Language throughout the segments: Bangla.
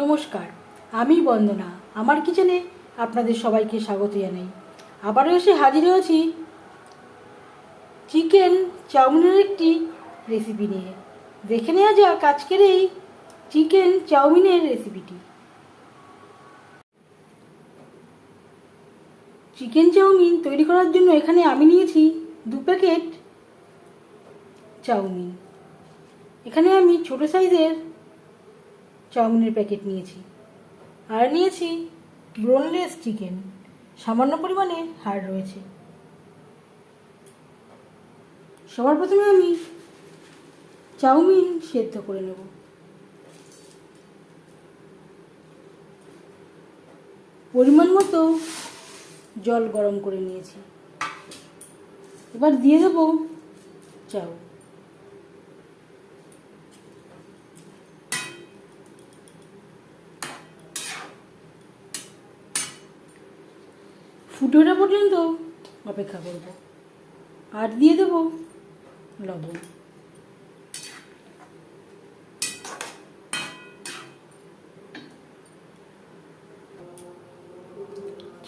নমস্কার, আমি বন্দনা, আমার কিচেনে আপনাদের সবাইকে স্বাগত জানাই। আবারও এসে হাজির হয়েছি চিকেন চাউমিনের একটি রেসিপি নিয়ে। দেখে নেওয়া যাক আজকের এই চিকেন চাউমিনের রেসিপিটি চিকেন চাউমিন তৈরি করার জন্য এখানে আমি নিয়েছি দু প্যাকেট চাউমিন। এখানে আমি ছোট সাইজের চাউমিনের প্যাকেট নিয়েছি। আর নিয়েছি ব্রোনলেস চিকেন। সামান্য পরিমাণে হাড় রয়েছে। সবার প্রথমে আমি চাউমিন সেদ্ধ করে নেব। পরিমাণ মতো জল গরম করে নিয়েছি। এবার দিয়ে দেবো চাউ। ফুটে ওঠা পর্যন্ত অপেক্ষা করব। আর দিয়ে দেব লবণ।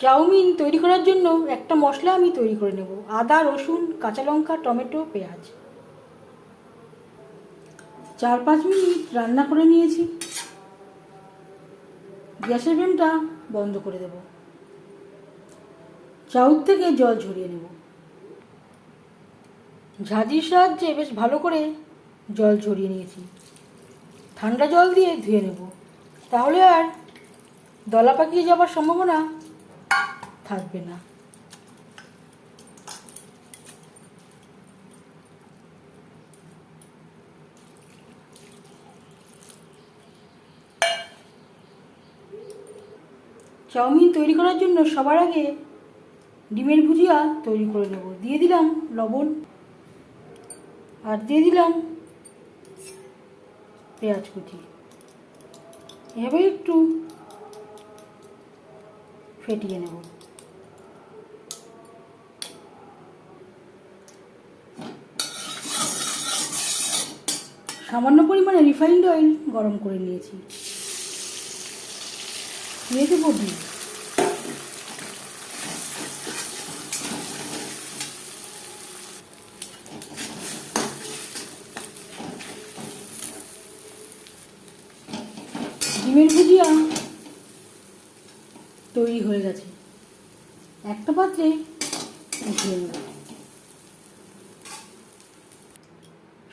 চাউমিন তৈরি করার জন্য একটা মশলা আমি তৈরি করে নেব। আদা, রসুন, কাঁচা লঙ্কা, টমেটো, পেঁয়াজ। চার পাঁচ মিনিট রান্না করে নিয়েছি। গ্যাসের ফ্লেমটা বন্ধ করে দেবো। চাউর থেকে জল ঝরিয়ে নেব। ঝাঁঝির সাহায্যে বেশ ভালো করে জল ঝরিয়ে নিয়েছি। ঠান্ডা জল দিয়ে ধুয়ে নেব। তাহলে আর দলা পাকিয়ে যাবার সম্ভাবনা থাকবে না। চাউমিন তৈরি করার জন্য সবার আগে ডিমের ভুজিয়া তৈরি করে নেব। দিয়ে দিলাম লবণ। আর দিয়ে দিলাম পেঁয়াজ কুচি। এভাবে একটু ফেটিয়ে নেব। সামান্য পরিমাণে রিফাইন্ড অয়েল গরম করে নিয়েছি। দিয়ে দেবো ডিম ডিমের ভুজিয়া তৈরি হয়ে গেছে। একটা পাত্রে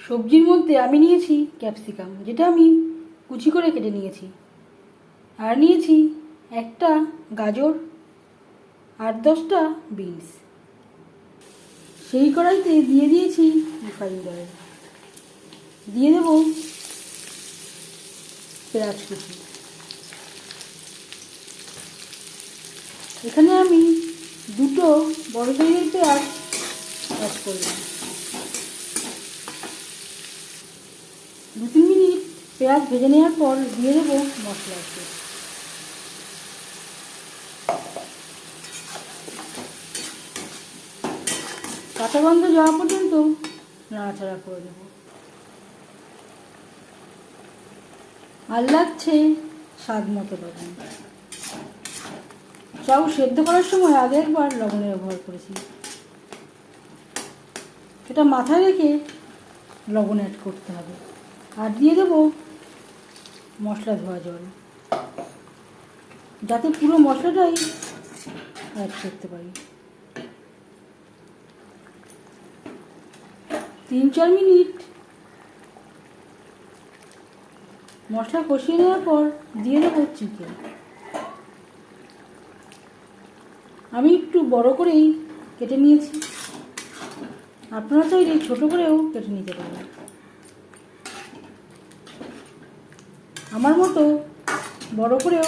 সবজির মধ্যে আমি নিয়েছি ক্যাপসিকাম, যেটা আমি কুচি করে কেটে নিয়েছি। আর নিয়েছি একটা গাজর আট দশটা বিনস। সেই কড়াইতে দিয়ে দিয়েছি রিফাইন্ড অয়েল। দিয়ে দেবো পেঁয়াজ কুচি। এখানে আমি দুটো বড় সাইজের পেঁয়াজ অ্যাড করলাম দু তিন মিনিট পেঁয়াজ ভেজে নেওয়ার পর দিয়ে দেবো মশলা একটু কাঁচা গন্ধ যাওয়া পর্যন্ত নাড়াচাড়া করে দেবো। আর লাগছে স্বাদ মতো লবণ চাউ সেদ্ধ করার সময় আগে একবার লবণের ব্যবহার করেছি। এটা মাথায় রেখে লবণ অ্যাড করতে হবে। আর দিয়ে দেবো মশলা ধোয়া জল। যাতে পুরো মশলাটাই অ্যাড করতে পারি। তিন চার মিনিট মশলা কষিয়ে নেওয়ার পর দিয়ে দেবো চিকেন। আমি একটু বড় করেই কেটে নিয়েছি। আপনারা চাইলে ছোটো করেও কেটে নিতে পারেন আমার মতো বড় করেও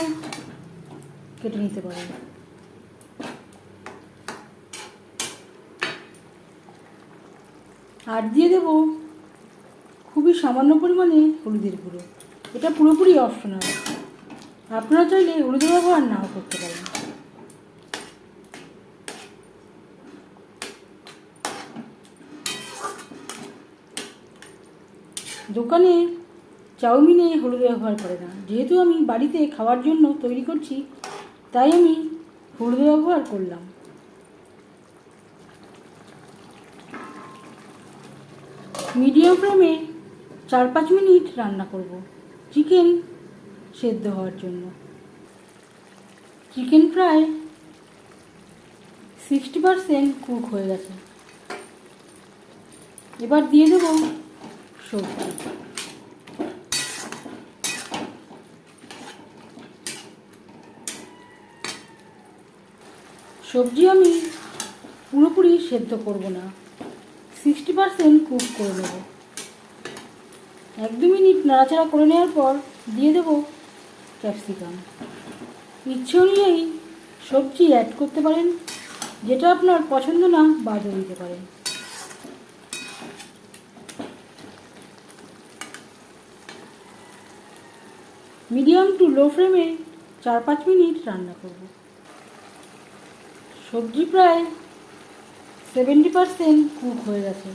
কেটে নিতে পারেন আর দিয়ে দেবো খুবই সামান্য পরিমাণে হলুদের গুঁড়ো। এটা পুরোপুরি অপশনাল। আপনারা চাইলে হলুদের ব্যবহার নাও করতে পারেন। দোকানে চাউমিনে হলুদ ব্যবহার করে না। যেহেতু আমি বাড়িতে খাওয়ার জন্য তৈরি করছি, তাই আমি হলুদ ব্যবহার করলাম। মিডিয়াম ফ্লেমে চার পাঁচ মিনিট রান্না করব চিকেন সেদ্ধ হওয়ার জন্য। চিকেন প্রায় সিক্সটি পারসেন্ট কুক হয়ে গেছে। এবার দিয়ে দেবো সবজি। সবজি আমি পুরোপুরি সেদ্ধ করব না। সিক্সটি পারসেন্ট কুক করে নেব। এক দু মিনিট নাড়াচাড়া করে নেওয়ার পর দিয়ে দেবো ক্যাপসিকাম ইচ্ছে অনুযায়ী সবজি অ্যাড করতে পারেন, যেটা আপনার পছন্দ না বাদও দিতে পারেন। মিডিয়াম টু লো ফ্লেমে চার পাঁচ মিনিট রান্না করব। সবজি প্রায় সেভেন্টি পারসেন্ট কুক হয়ে গেছে।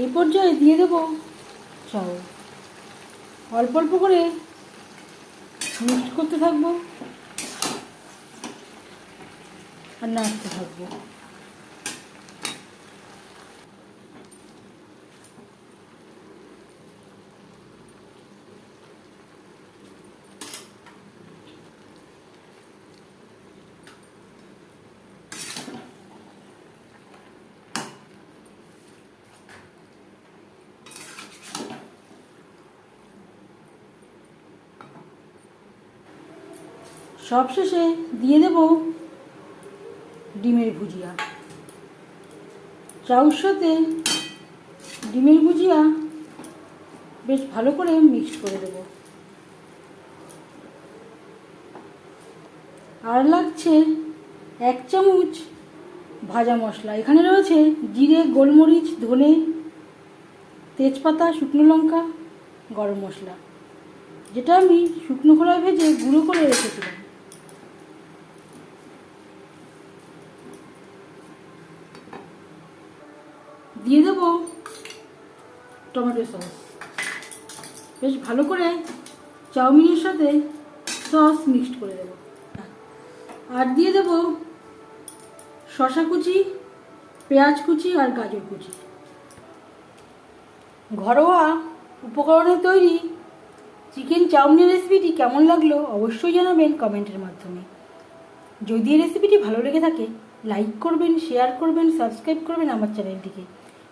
এই পর্যায়ে দিয়ে দেবো চাউল। অল্প অল্প করে মিক্সড করতে থাকব আর নাড়তে থাকব। সবশেষে দিয়ে দেব ডিমের ভুজিয়া। চাউর সাথে ডিমের ভুজিয়া বেশ ভালো করে মিক্স করে দেব। আর লাগছে এক চামচ ভাজা মশলা। এখানে রয়েছে জিরে, গোলমরিচ, ধনে, তেজপাতা, শুকনো লঙ্কা, গরম মশলা। যেটা আমি শুকনো খোলায় ভেজে গুঁড়ো করে রেখেছিলাম। দিয়ে দেবো টমেটো সস। বেশ ভালো করে চাউমিনের সাথে সস মিক্সড করে দেবো। আর দিয়ে দেবো শশা কুচি, পেঁয়াজ কুচি আর গাজর কুচি। ঘরোয়া উপকরণে তৈরি চিকেন চাউমিনের রেসিপিটি কেমন লাগল অবশ্যই জানাবেন কমেন্টের মাধ্যমে। যদি এই রেসিপিটি ভালো লেগে থাকে লাইক করবেন শেয়ার করবেন সাবস্ক্রাইব করবেন আমার চ্যানেলটিকে